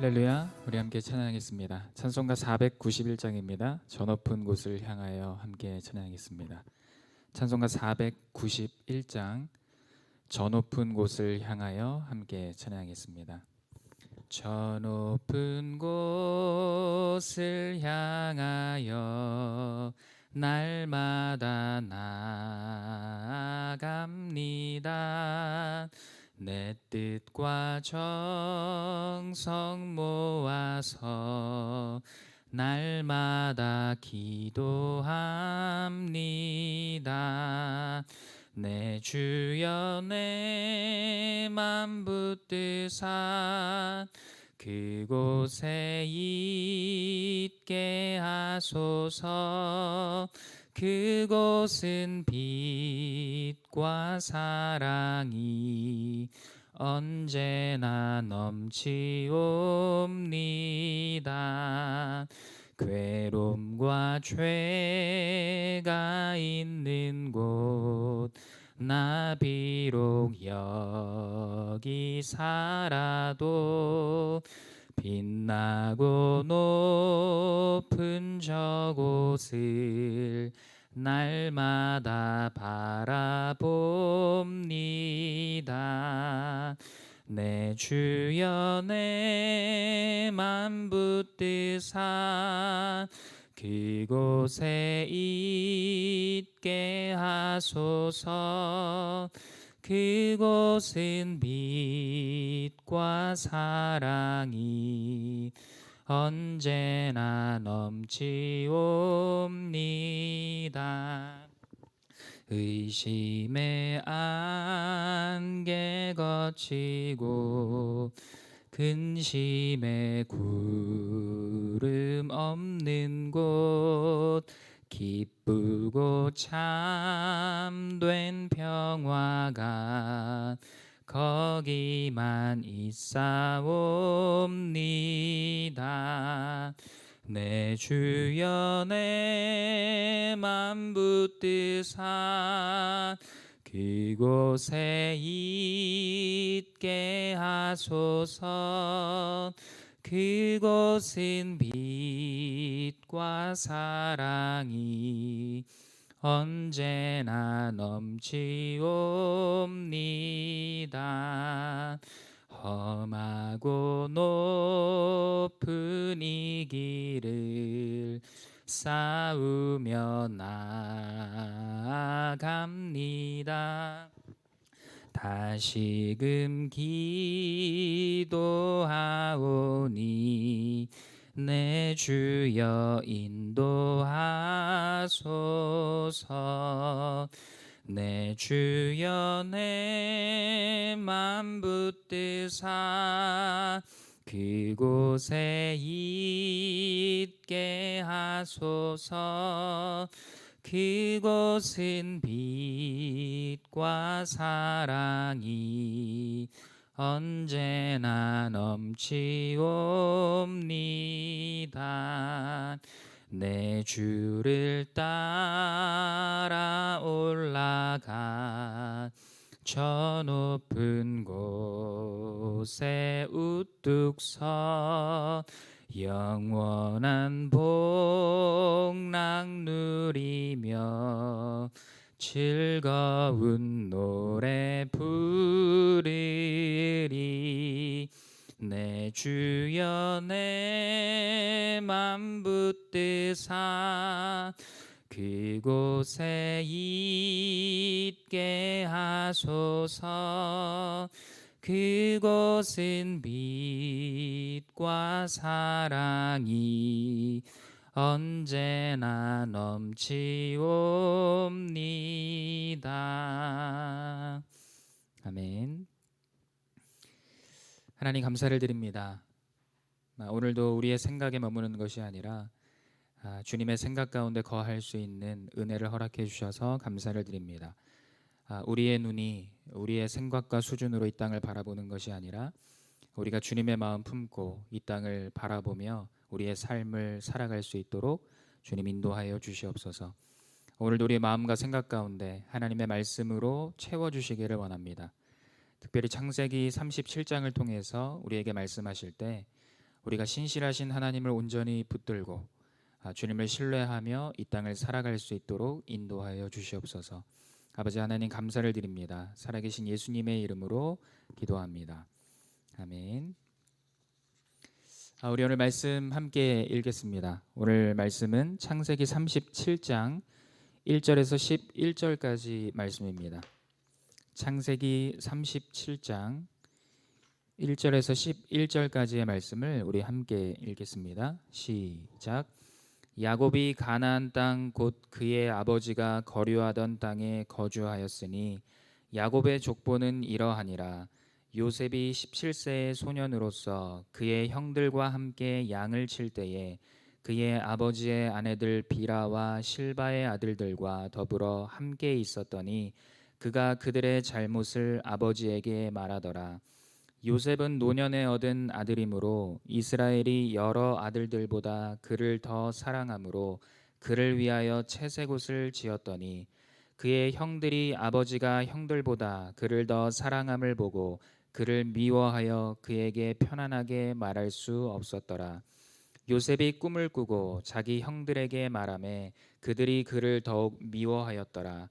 할렐루야. 우리 함께 찬양하겠습니다. 찬송가 491장입니다. 저 높은 곳을 향하여 함께 찬양하겠습니다. 찬송가 491장. 저 높은 곳을 향하여 함께 찬양하겠습니다. 저 높은 곳을 향하여 날마다 나아갑니다 내 뜻과 정성 모아서 날마다 기도합니다. 내 주여 내맘 붙드사 그곳에 있게 하소서 그곳은 빛과 사랑이 언제나 넘치옵니다. 괴로움과 죄가 있는 곳, 나 비록 여기 살아도 빛나고 높은 저곳을 날마다 바라봅니다. 내 주여 내맘 붙드사 그곳에 있게 하소서 그곳은 빛과 사랑이 언제나 넘치옵니다. 의심의 안개 거치고 근심의 구름 없는 곳 기쁘고 참된 평화가 거기만 있사옵니다. 내 주여 내맘 붙드사 그곳에 있게 하소서 그곳은 빛과 사랑이 언제나 넘치옵니다. 험하고 높은 이 길을 싸우며 나아갑니다. 다시금 기도하오니 내 주여 인도하소서. 내 주여 내맘 붙드사 그곳에 있게 하소서 그곳은 빛과 사랑이 언제나 넘치옵니다. 내 주를 따라 올라가 저 높은 곳에 우뚝 서 영원한 복락 누리며 즐거운 노래 부르리. 내 주여 내맘 붙드사 그곳에 있게 하소서 그곳은 빛과 사랑이 언제나 넘치옵니다. 아멘. 하나님 감사를 드립니다. 아, 오늘도 우리의 생각에 머무는 것이 아니라 아, 주님의 생각 가운데 거할 수 있는 은혜를 허락해 주셔서 감사를 드립니다. 아, 우리의 눈이 우리의 생각과 수준으로 이 땅을 바라보는 것이 아니라 우리가 주님의 마음 품고 이 땅을 바라보며 우리의 삶을 살아갈 수 있도록 주님 인도하여 주시옵소서. 오늘도 우리의 마음과 생각 가운데 하나님의 말씀으로 채워 주시기를 원합니다. 특별히 창세기 37장을 통해서 우리에게 말씀하실 때 우리가 신실하신 하나님을 온전히 붙들고 아, 주님을 신뢰하며 이 땅을 살아갈 수 있도록 인도하여 주시옵소서. 아버지 하나님 감사를 드립니다. 살아계신 예수님의 이름으로 기도합니다. 아멘. 아, 우리 오늘 말씀 함께 읽겠습니다. 오늘 말씀은 창세기 37장 1절에서 11절까지 말씀입니다. 창세기 37장 1절에서 11절까지의 말씀을 우리 함께 읽겠습니다. 시작. 야곱이 가나안 땅 곧 그의 아버지가 거류하던 땅에 거주하였으니 야곱의 족보는 이러하니라. 요셉이 17세의 소년으로서 그의 형들과 함께 양을 칠 때에 그의 아버지의 아내들 비라와 실바의 아들들과 더불어 함께 있었더니 그가 그들의 잘못을 아버지에게 말하더라 요셉은 노년에 얻은 아들이므로 이스라엘이 여러 아들들보다 그를 더 사랑하므로 그를 위하여 채색 옷을 지었더니 그의 형들이 아버지가 형들보다 그를 더 사랑함을 보고 그를 미워하여 그에게 편안하게 말할 수 없었더라. 요셉이 꿈을 꾸고 자기 형들에게 말하매 그들이 그를 더욱 미워하였더라.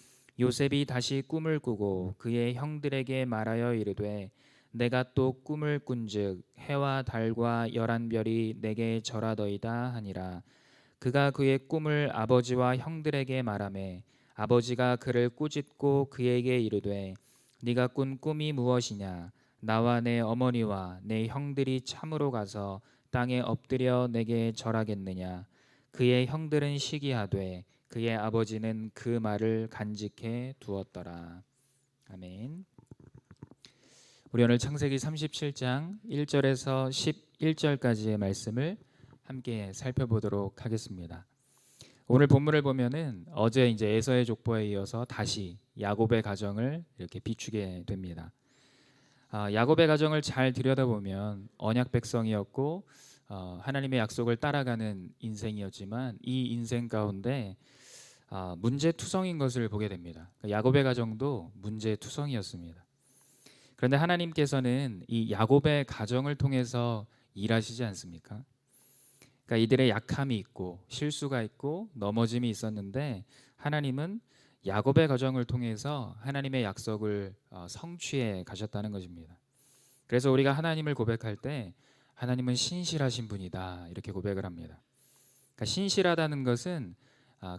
요셉이 다시 꿈을 꾸고 그의 형들에게 말하여 이르되 내가 또 꿈을 꾼즉 해와 달과 열한 별이 내게 절하더이다 하니라. 그가 그의 꿈을 아버지와 형들에게 말하매 아버지가 그를 꾸짖고 그에게 이르되 네가 꾼 꿈이 무엇이냐? 나와 내 어머니와 내 형들이 참으로 가서 땅에 엎드려 내게 절하겠느냐? 그의 형들은 시기하되 그의 아버지는 그 말을 간직해 두었더라. 아멘. 우리 오늘 창세기 37장 1절에서 11절까지의 말씀을 함께 살펴보도록 하겠습니다. 오늘 본문을 보면은 어제 이제 에서의 족보에 이어서 다시 야곱의 가정을 이렇게 비추게 됩니다. 아, 야곱의 가정을 잘 들여다보면 언약 백성이었고 어, 하나님의 약속을 따라가는 인생이었지만 이 인생 가운데 아, 문제투성인 것을 보게 됩니다. 그러니까 야곱의 가정도 문제투성이었습니다. 그런데 하나님께서는 이 야곱의 가정을 통해서 일하시지 않습니까? 그러니까 이들의 약함이 있고 실수가 있고 넘어짐이 있었는데 하나님은 야곱의 가정을 통해서 하나님의 약속을 어, 성취해 가셨다는 것입니다. 그래서 우리가 하나님을 고백할 때 하나님은 신실하신 분이다 이렇게 고백을 합니다. 그러니까 신실하다는 것은 아,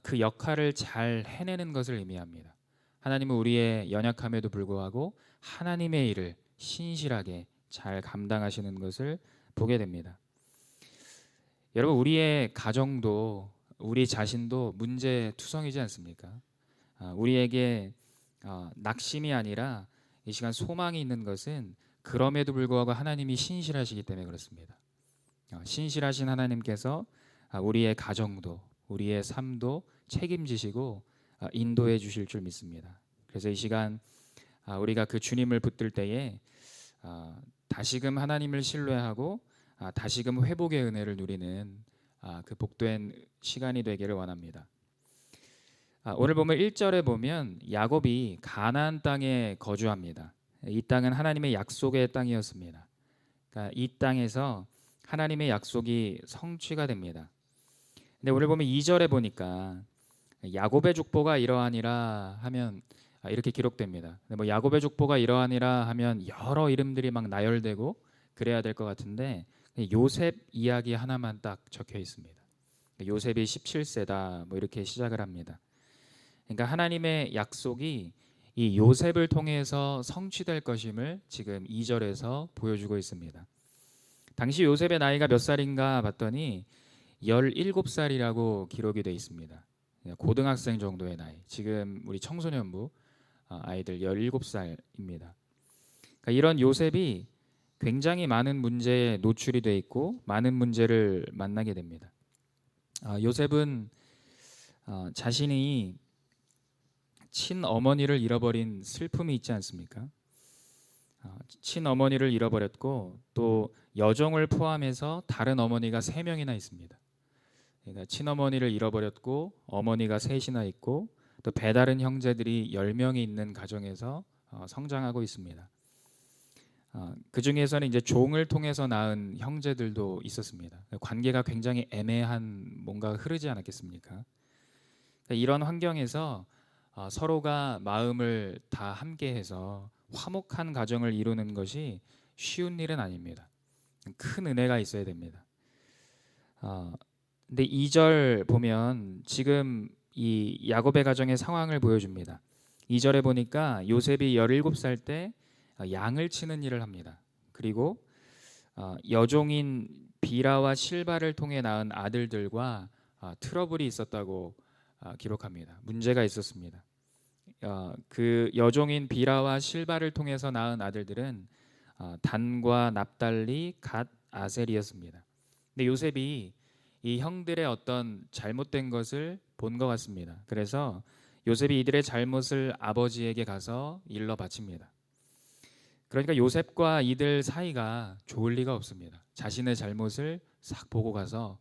그 역할을 잘 해내는 것을 의미합니다. 하나님은 우리의 연약함에도 불구하고 하나님의 일을 신실하게 잘 감당하시는 것을 보게 됩니다. 여러분 우리의 가정도 우리 자신도 문제 투성이지 않습니까? 아, 우리에게 어, 낙심이 아니라 이 시간 소망이 있는 것은 그럼에도 불구하고 하나님이 신실하시기 때문에 그렇습니다. 어, 신실하신 하나님께서 아, 우리의 가정도 우리의 삶도 책임지시고 아, 인도해 주실 줄 믿습니다. 그래서 이 시간 아, 우리가 그 주님을 붙들 때에 아, 다시금 하나님을 신뢰하고 다시금 회복의 은혜를 누리는 그 복된 시간이 되기를 원합니다. 오늘 보면 1절에 보면 야곱이 가나안 땅에 거주합니다. 이 땅은 하나님의 약속의 땅이었습니다. 그러니까 이 땅에서 하나님의 약속이 성취가 됩니다. 근데 오늘 보면 2절에 보니까 야곱의 족보가 이러하니라 하면 아, 이렇게 기록됩니다. 뭐 야곱의 족보가 이러하니라 하면 여러 이름들이 막 나열되고 그래야 될 것 같은데 요셉 이야기 하나만 딱 적혀 있습니다. 요셉이 17세다 뭐 이렇게 시작을 합니다. 그러니까 하나님의 약속이 이 요셉을 통해서 성취될 것임을 지금 2절에서 보여주고 있습니다. 당시 요셉의 나이가 몇 살인가 봤더니 17살이라고 기록이 되어 있습니다. 고등학생 정도의 나이. 지금 우리 청소년부 어, 아이들 17살입니다. 그러니까 이런 요셉이 굉장히 많은 문제에 노출이 돼 있고 많은 문제를 만나게 됩니다. 아, 요셉은 어, 자신이 친어머니를 잃어버린 슬픔이 있지 않습니까? 어, 친어머니를 잃어버렸고 또 여종을 포함해서 다른 어머니가 세 명이나 있습니다. 그러니까 친어머니를 잃어버렸고 어머니가 셋이나 있고 또 배다른 형제들이 열 명이 있는 가정에서 어, 성장하고 있습니다. 어, 그 중에서는 이제 종을 통해서 낳은 형제들도 있었습니다. 관계가 굉장히 애매한 뭔가 흐르지 않았겠습니까? 그러니까 이런 환경에서 어, 서로가 마음을 다 함께해서 화목한 가정을 이루는 것이 쉬운 일은 아닙니다. 큰 은혜가 있어야 됩니다. 어, 근데 2절 보면 지금 이 야곱의 가정의 상황을 보여줍니다. 2절에 보니까 요셉이 17살 때 어, 양을 치는 일을 합니다. 그리고 어, 여종인 비라와 실바를 통해 낳은 아들들과 어, 트러블이 있었다고 어, 기록합니다. 문제가 있었습니다. 어, 그 여종인 비라와 실바를 통해서 낳은 아들들은 어, 단과 납달리, 갓, 아셀이었습니다. 근데 요셉이 이 형들의 어떤 잘못된 것을 본 것 같습니다. 그래서 요셉이 이들의 잘못을 아버지에게 가서 일러 바칩니다. 그러니까 요셉과 이들 사이가 좋을 리가 없습니다. 자신의 잘못을 싹 보고 가서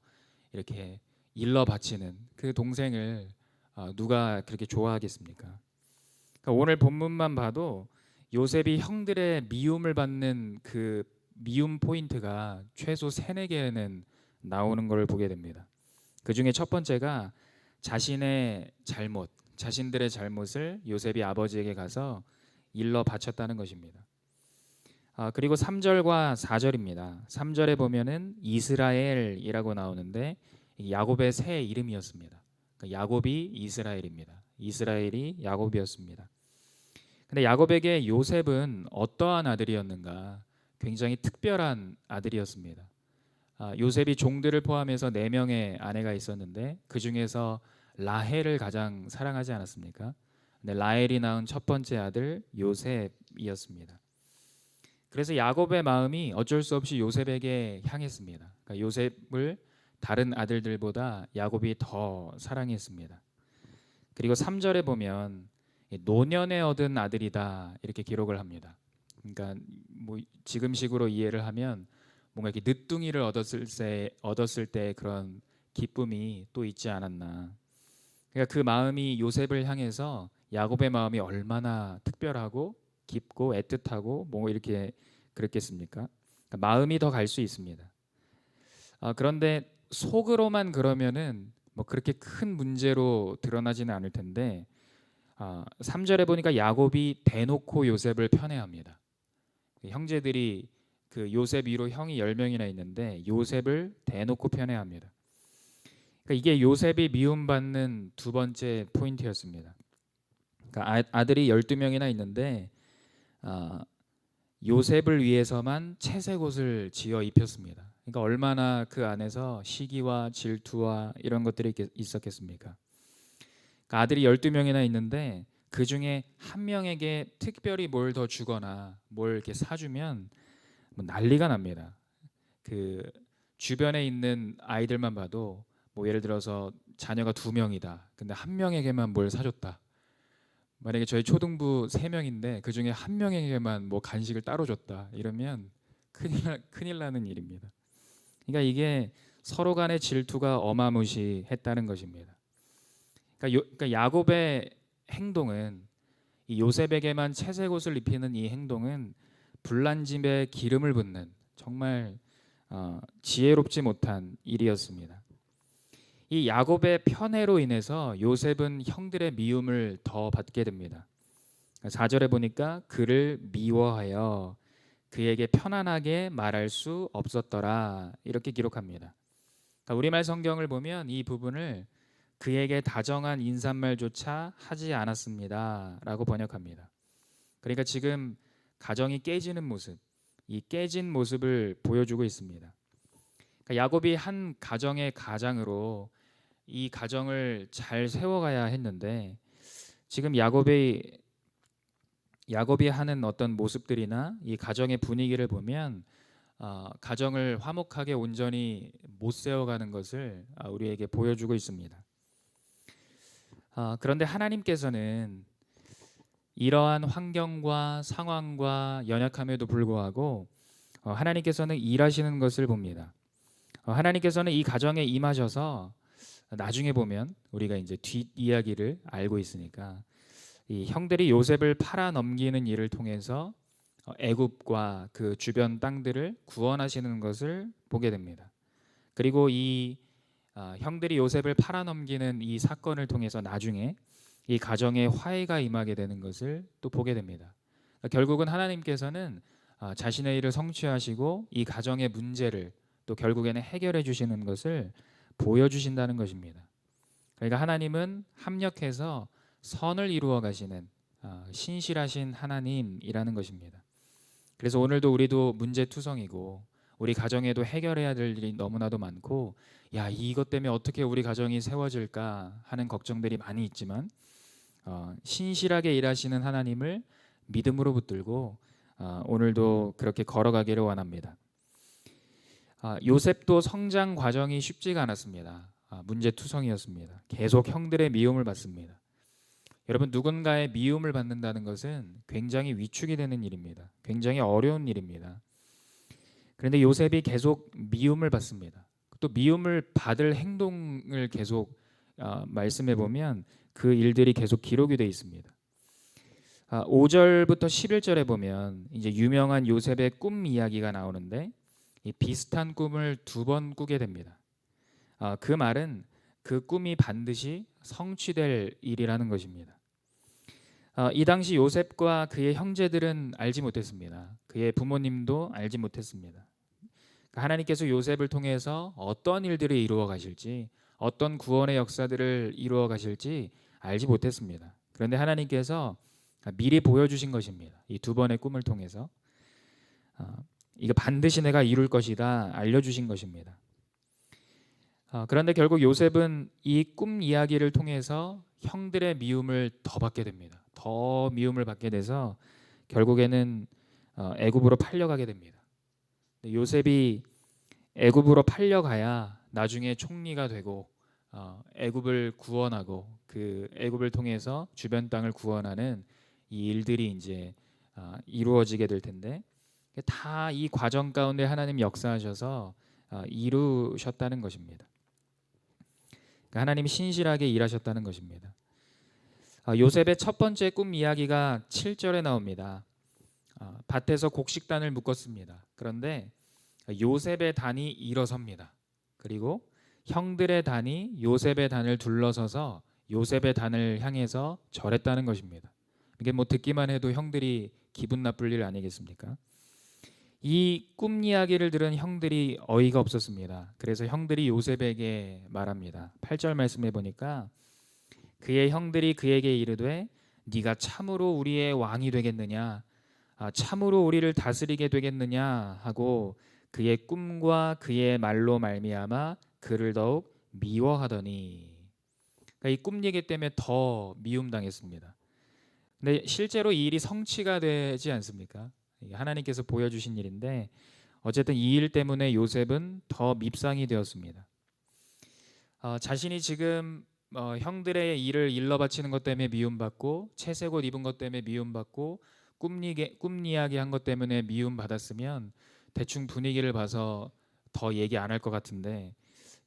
이렇게 일러 바치는 그 동생을 어, 누가 그렇게 좋아하겠습니까? 그러니까 오늘 본문만 봐도 요셉이 형들의 미움을 받는 그 미움 포인트가 최소 세네 개는 나오는 걸 보게 됩니다. 그 중에 첫 번째가 자신의 잘못, 자신들의 잘못을 요셉이 아버지에게 가서 일러 바쳤다는 것입니다. 아, 그리고 3절과 4절입니다. 3절에 보면은 이스라엘이라고 나오는데 야곱의 새 이름이었습니다. 그러니까 야곱이 이스라엘입니다. 이스라엘이 야곱이었습니다. 근데 야곱에게 요셉은 어떠한 아들이었는가? 굉장히 특별한 아들이었습니다. 아, 요셉이 종들을 포함해서 네 명의 아내가 있었는데 그 중에서 라헬을 가장 사랑하지 않았습니까? 근데 라헬이 낳은 첫 번째 아들 요셉이었습니다. 그래서 야곱의 마음이 어쩔 수 없이 요셉에게 향했습니다. 그러니까 요셉을 다른 아들들보다 야곱이 더 사랑했습니다. 그리고 3절에 보면 노년에 얻은 아들이다 이렇게 기록을 합니다. 그러니까 뭐 지금식으로 이해를 하면 뭔가 이렇게 늦둥이를 얻었을 때 얻었을 때 그런 기쁨이 또 있지 않았나. 그러니까 그 마음이 요셉을 향해서 야곱의 마음이 얼마나 특별하고 깊고 애틋하고 뭐 이렇게 그랬겠습니까? 그러니까 마음이 더 갈 수 있습니다. 아, 그런데 속으로만 그러면은 뭐 그렇게 큰 문제로 드러나지는 않을 텐데 아, 3절에 보니까 야곱이 대놓고 요셉을 편애합니다. 형제들이 그 요셉 위로 형이 10명이나 있는데 요셉을 대놓고 편애합니다. 그러니까 이게 요셉이 미움받는 두 번째 포인트였습니다. 그러니까 아, 들이 12명이나 있는데 아, 요셉을 위해서만 채색 옷을 지어 입혔습니다. 그러니까 얼마나 그 안에서 시기와 질투와 이런 것들이 있었겠습니까? 그러니까 아들이 12명이나 있는데 그 중에 한 명에게 특별히 뭘 더 주거나 뭘 이렇게 사주면 뭐 난리가 납니다. 그 주변에 있는 아이들만 봐도 뭐 예를 들어서 자녀가 두 명이다. 근데 한 명에게만 뭘 사줬다. 만약에 저희 초등부 세 명인데 그 중에 한 명에게만 뭐 간식을 따로 줬다. 이러면 큰일 큰일 나는 일입니다. 그러니까 이게 서로 간의 질투가 어마무시했다는 것입니다. 그러니까, 요, 그러니까 야곱의 행동은 이 요셉에게만 채색 옷을 입히는 이 행동은 불난 집에 기름을 붓는 정말 어, 지혜롭지 못한 일이었습니다. 이 야곱의 편애로 인해서 요셉은 형들의 미움을 더 받게 됩니다. 4절에 보니까 그를 미워하여 그에게 편안하게 말할 수 없었더라 이렇게 기록합니다. 그러니까 우리말 성경을 보면 이 부분을 그에게 다정한 인사말조차 하지 않았습니다라고 번역합니다. 그러니까 지금 가정이 깨지는 모습, 이 깨진 모습을 보여주고 있습니다. 그러니까 야곱이 한 가정의 가장으로 이 가정을 잘 세워가야 했는데 지금 야곱의 야곱이 하는 어떤 모습들이나 이 가정의 분위기를 보면 어, 가정을 화목하게 온전히 못 세워가는 것을 아, 우리에게 보여주고 있습니다. 아, 그런데 하나님께서는 이러한 환경과 상황과 연약함에도 불구하고 어, 하나님께서는 일하시는 것을 봅니다. 어, 하나님께서는 이 가정에 임하셔서 나중에 보면 우리가 이제 뒷 이야기를 알고 있으니까 이 형들이 요셉을 팔아 넘기는 일을 통해서 어, 애굽과 그 주변 땅들을 구원하시는 것을 보게 됩니다. 그리고 이 어, 형들이 요셉을 팔아 넘기는 이 사건을 통해서 나중에 이 가정에 화해가 임하게 되는 것을 또 보게 됩니다. 결국은 하나님께서는 어, 자신의 일을 성취하시고 이 가정의 문제를 또 결국에는 해결해 주시는 것을 보여주신다는 것입니다. 그러니까 하나님은 합력해서 선을 이루어 가시는 어, 신실하신 하나님이라는 것입니다. 그래서 오늘도 우리도 문제투성이고 우리 가정에도 해결해야 될 일이 너무나도 많고 야 이것 때문에 어떻게 우리 가정이 세워질까 하는 걱정들이 많이 있지만 어, 신실하게 일하시는 하나님을 믿음으로 붙들고 어, 오늘도 그렇게 걸어가기를 원합니다. 아, 요셉도 성장 과정이 쉽지가 않았습니다. 아, 문제투성이었습니다. 계속 형들의 미움을 받습니다. 여러분 누군가의 미움을 받는다는 것은 굉장히 위축이 되는 일입니다. 굉장히 어려운 일입니다. 그런데 요셉이 계속 미움을 받습니다. 또 미움을 받을 행동을 계속 어, 말씀해 보면 그 일들이 계속 기록이 되어 있습니다. 아, 5절부터 11절에 보면 이제 유명한 요셉의 꿈 이야기가 나오는데 이 비슷한 꿈을 두 번 꾸게 됩니다. 아, 그 말은 그 꿈이 반드시 성취될 일이라는 것입니다. 아, 이 당시 요셉과 그의 형제들은 알지 못했습니다. 그의 부모님도 알지 못했습니다. 그러니까 하나님께서 요셉을 통해서 어떤 일들을 이루어 가실지, 어떤 구원의 역사들을 이루어 가실지 알지 못했습니다. 그런데 하나님께서 미리 보여주신 것입니다. 이 두 번의 꿈을 통해서 아, 이거 반드시 내가 이룰 것이다 알려주신 것입니다. 아, 그런데 결국 요셉은 이 꿈 이야기를 통해서 형들의 미움을 더 받게 됩니다. 더 미움을 받게 돼서 결국에는 어, 애굽으로 팔려가게 됩니다. 요셉이 애굽으로 팔려가야 나중에 총리가 되고 어, 애굽을 구원하고 그 애굽을 통해서 주변 땅을 구원하는 이 일들이 이제 어, 이루어지게 될 텐데 다 이 과정 가운데 하나님 역사하셔서 어, 이루셨다는 것입니다. 그러니까 하나님이 신실하게 일하셨다는 것입니다. 어, 요셉의 첫 번째 꿈 이야기가 7절에 나옵니다. 어, 밭에서 곡식단을 묶었습니다. 그런데 요셉의 단이 일어섭니다. 그리고 형들의 단이 요셉의 단을 둘러서서 요셉의 단을 향해서 절했다는 것입니다. 이게 뭐 듣기만 해도 형들이 기분 나쁠 일 아니겠습니까? 이 꿈 이야기를 들은 형들이 어이가 없었습니다. 그래서 형들이 요셉에게 말합니다. 8절 말씀해 보니까 그의 형들이 그에게 이르되 네가 참으로 우리의 왕이 되겠느냐 아, 참으로 우리를 다스리게 되겠느냐 하고 그의 꿈과 그의 말로 말미암아 그를 더욱 미워하더니 그러니까 이꿈 얘기 때문에 더 미움당했습니다. 근데 실제로 이 일이 성취가 되지 않습니까? 하나님께서 보여주신 일인데 어쨌든 이 일 때문에 요셉은 더 밉상이 되었습니다. 어, 자신이 지금 어, 형들의 일을 일러 바치는 것 때문에 미움받고 채색 옷 입은 것 때문에 미움받고 꿈, 이게, 꿈 이야기 한것 때문에 미움받았으면 대충 분위기를 봐서 더 얘기 안 할 것 같은데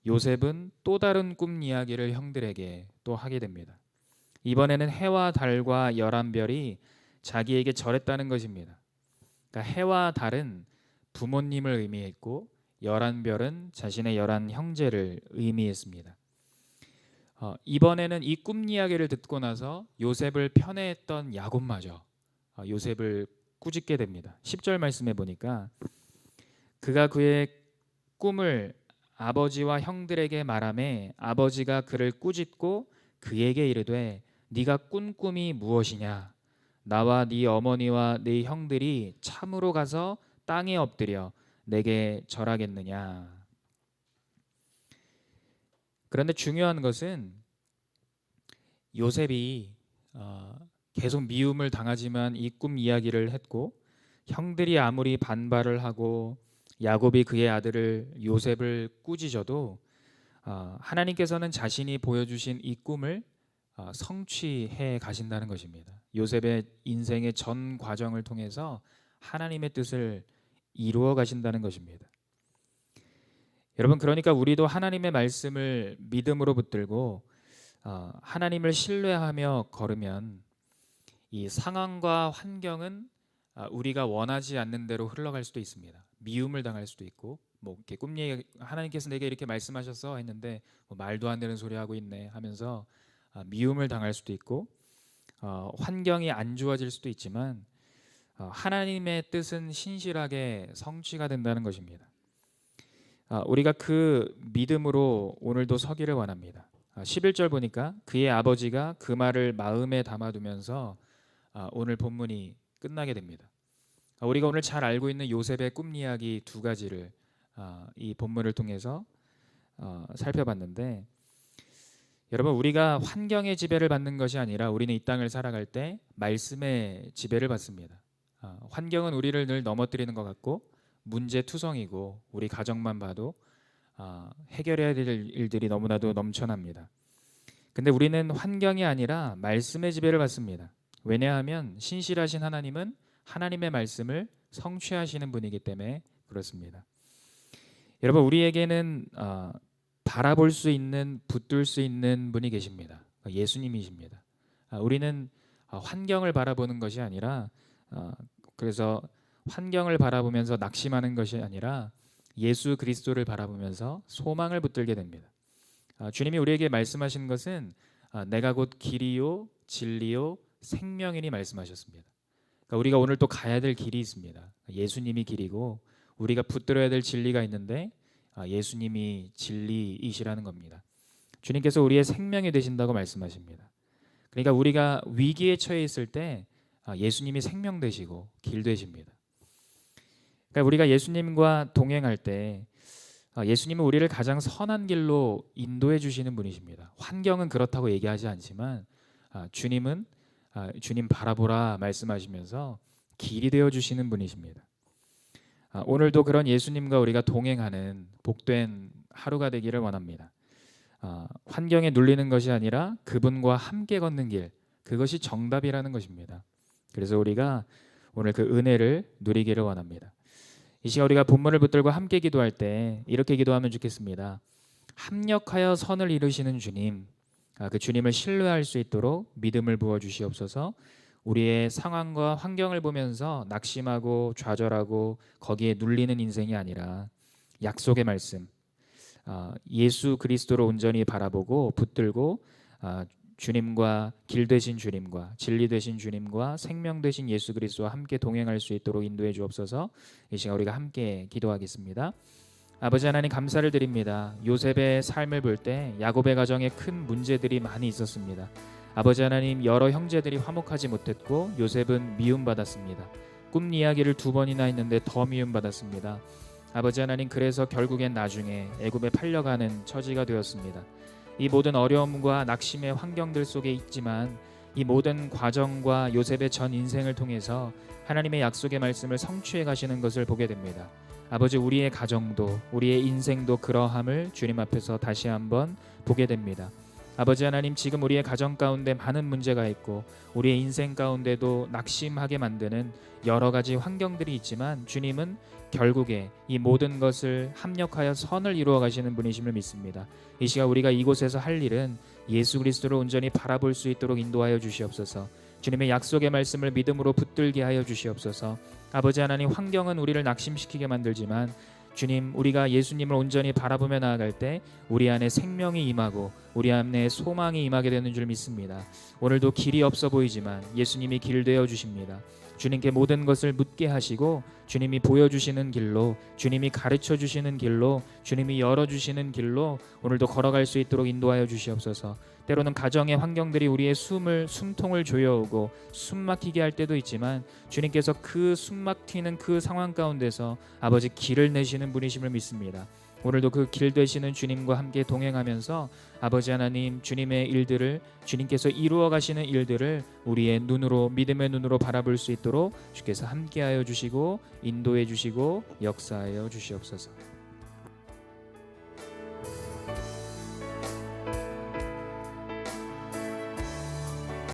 요셉은 또 다른 꿈 이야기를 형들에게 또 하게 됩니다. 이번에는 해와 달과 열한 별이 자기에게 절했다는 것입니다. 그러니까 해와 달은 부모님을 의미했고 열한 별은 자신의 열한 형제를 의미했습니다. 어, 이번에는 이 꿈 이야기를 듣고 나서 요셉을 편애했던 야곱마저 어, 요셉을 꾸짖게 됩니다. 10절 말씀해 보니까 그가 그의 꿈을 아버지와 형들에게 말하매 아버지가 그를 꾸짖고 그에게 이르되 네가 꾼 꿈이 무엇이냐? 나와 네 어머니와 네 형들이 참으로 가서 땅에 엎드려 내게 절하겠느냐? 그런데 중요한 것은 요셉이 어, 계속 미움을 당하지만 이 꿈 이야기를 했고 형들이 아무리 반발을 하고 야곱이 그의 아들을 요셉을 꾸짖어도 어, 하나님께서는 자신이 보여주신 이 꿈을 어, 성취해 가신다는 것입니다. 요셉의 인생의 전 과정을 통해서 하나님의 뜻을 이루어 가신다는 것입니다. 여러분 그러니까 우리도 하나님의 말씀을 믿음으로 붙들고 어, 하나님을 신뢰하며 걸으면 이 상황과 환경은 아, 우리가 원하지 않는 대로 흘러갈 수도 있습니다. 미움을 당할 수도 있고 뭐 이렇게 꿈 얘기 하나님께서 내게 이렇게 말씀하셔서 했는데 뭐 말도 안 되는 소리 하고 있네 하면서 아, 미움을 당할 수도 있고 어, 환경이 안 좋아질 수도 있지만 어, 하나님의 뜻은 신실하게 성취가 된다는 것입니다. 아, 우리가 그 믿음으로 오늘도 서기를 원합니다. 아, 11절 보니까 그의 아버지가 그 말을 마음에 담아두면서 아, 오늘 본문이 끝나게 됩니다. 아, 우리가 오늘 잘 알고 있는 요셉의 꿈 이야기 두 가지를 아, 이 본문을 통해서 어, 살펴봤는데 여러분 우리가 환경의 지배를 받는 것이 아니라 우리는 이 땅을 살아갈 때 말씀의 지배를 받습니다. 아, 환경은 우리를 늘 넘어뜨리는 것 같고 문제 투성이고 우리 가정만 봐도 아, 해결해야 될 일들이 너무나도 넘쳐납니다. 근데 우리는 환경이 아니라 말씀의 지배를 받습니다. 왜냐하면 신실하신 하나님은 하나님의 말씀을 성취하시는 분이기 때문에 그렇습니다. 여러분 우리에게는 어, 바라볼 수 있는 붙들 수 있는 분이 계십니다. 예수님이십니다. 아, 우리는 어, 환경을 바라보는 것이 아니라 어, 그래서 환경을 바라보면서 낙심하는 것이 아니라 예수 그리스도를 바라보면서 소망을 붙들게 됩니다. 아, 주님이 우리에게 말씀하신 것은 아, 내가 곧 길이요 진리요 생명이니 말씀하셨습니다. 그러니까 우리가 오늘 또 가야 될 길이 있습니다. 예수님이 길이고 우리가 붙들어야 될 진리가 있는데 아, 예수님이 진리이시라는 겁니다. 주님께서 우리의 생명이 되신다고 말씀하십니다. 그러니까 우리가 위기에 처해 있을 때 아, 예수님이 생명 되시고 길 되십니다. 그러니까 우리가 예수님과 동행할 때 아, 예수님은 우리를 가장 선한 길로 인도해 주시는 분이십니다. 환경은 그렇다고 얘기하지 않지만 아, 주님은 아, 주님 바라보라 말씀하시면서 길이 되어 주시는 분이십니다. 아, 오늘도 그런 예수님과 우리가 동행하는 복된 하루가 되기를 원합니다. 아, 환경에 눌리는 것이 아니라 그분과 함께 걷는 길 그것이 정답이라는 것입니다. 그래서 우리가 오늘 그 은혜를 누리기를 원합니다. 이 시간 우리가 본문을 붙들고 함께 기도할 때 이렇게 기도하면 좋겠습니다. 합력하여 선을 이루시는 주님, 아, 그 주님을 신뢰할 수 있도록 믿음을 부어 주시옵소서. 우리의 상황과 환경을 보면서 낙심하고 좌절하고 거기에 눌리는 인생이 아니라 약속의 말씀, 아, 예수 그리스도로 온전히 바라보고 붙들고 아, 주님과 길 되신 주님과 진리 되신 주님과 생명 되신 예수 그리스도와 함께 동행할 수 있도록 인도해 주옵소서. 이 시간 우리가 함께 기도하겠습니다. 아버지 하나님 감사를 드립니다. 요셉의 삶을 볼 때 야곱의 가정에 큰 문제들이 많이 있었습니다. 아버지 하나님 여러 형제들이 화목하지 못했고 요셉은 미움받았습니다. 꿈 이야기를 두 번이나 했는데 더 미움받았습니다. 아버지 하나님 그래서 결국엔 나중에 애굽에 팔려가는 처지가 되었습니다. 이 모든 어려움과 낙심의 환경들 속에 있지만 이 모든 과정과 요셉의 전 인생을 통해서 하나님의 약속의 말씀을 성취해 가시는 것을 보게 됩니다. 아버지 우리의 가정도 우리의 인생도 그러함을 주님 앞에서 다시 한번 보게 됩니다. 아버지 하나님 지금 우리의 가정 가운데 많은 문제가 있고 우리의 인생 가운데도 낙심하게 만드는 여러 가지 환경들이 있지만 주님은 결국에 이 모든 것을 합력하여 선을 이루어 가시는 분이심을 믿습니다. 이 시간 우리가 이곳에서 할 일은 예수 그리스도를 온전히 바라볼 수 있도록 인도하여 주시옵소서. 주님의 약속의 말씀을 믿음으로 붙들게 하여 주시옵소서. 아버지 하나님 환경은 우리를 낙심시키게 만들지만 주님 우리가 예수님을 온전히 바라보며 나아갈 때 우리 안에 생명이 임하고 우리 안에 소망이 임하게 되는 줄 믿습니다. 오늘도 길이 없어 보이지만 예수님이 길 되어 주십니다. 주님께 모든 것을 묻게 하시고 주님이 보여주시는 길로 주님이 가르쳐 주시는 길로 주님이 열어 주시는 길로 오늘도 걸어갈 수 있도록 인도하여 주시옵소서. 때로는 가정의 환경들이 우리의 숨을 숨통을 조여오고 숨 막히게 할 때도 있지만 주님께서 그 숨 막히는 그 상황 가운데서 아버지 길을 내시는 분이심을 믿습니다 오늘도 그 길 되시는 주님과 함께 동행하면서 아버지 하나님 주님의 일들을 주님께서 이루어 가시는 일들을 우리의 눈으로 믿음의 눈으로 바라볼 수 있도록 주께서 함께하여 주시고 인도해 주시고 역사하여 주시옵소서.